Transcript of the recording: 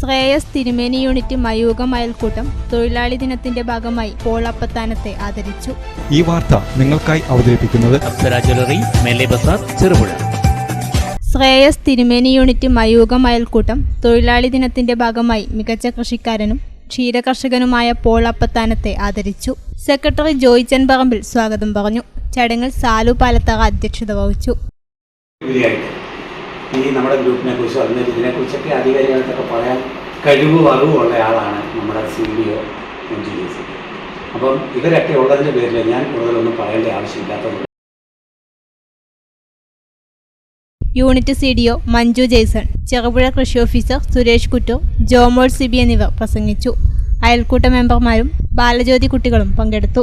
ശ്രേയസ് തിരുമേനി യൂണിറ്റ് മയൂകം അയൽക്കൂട്ടം തൊഴിലാളി ദിനത്തിന്റെ ഭാഗമായി പോളപ്പത്താനത്തെ ആദരിച്ചു. ഈ വാർത്ത നിങ്ങൾക്കായി അവതരിപ്പിക്കുന്നത് ചെറുപുഴ. ശ്രേയസ് തിരുമേനി യൂണിറ്റ് മയൂകം അയൽക്കൂട്ടം തൊഴിലാളി ദിനത്തിന്റെ ഭാഗമായി മികച്ച കൃഷിക്കാരനും ക്ഷീരകർഷകനുമായ പോൾ അപ്പത്താനത്തെ ആദരിച്ചു. സെക്രട്ടറി ജോയിച്ചൻ പറമ്പിൽ സ്വാഗതം പറഞ്ഞു. ചടങ്ങിൽ സാലു പാലത്തറ അധ്യക്ഷത വഹിച്ചു. ഈ നമ്മുടെ ഗ്രൂപ്പിനെ കുറിച്ചോ അല്ലെങ്കിൽ ഇതിനെക്കുറിച്ചൊക്കെ ആധികാരികമായിട്ടൊക്കെ പറയാൻ കഴിവും അറിവും ഉള്ള ആളാണ് നമ്മുടെ C D O M G അപ്പം ഇവരൊക്കെ ഉള്ളതിന്റെ പേരിൽ ഞാൻ കൂടുതലൊന്നും പറയേണ്ട ആവശ്യമില്ലാത്തത് unit C D O Manju Jaison Cherupuzha കൃഷി ഓഫീസർ സുരേഷ് കുറ്റു ജോമോൾ സിബി എന്നിവർ പ്രസംഗിച്ചു. അയൽക്കൂട്ട മെമ്പർമാരും ബാലജ്യോതി കുട്ടികളും പങ്കെടുത്തു.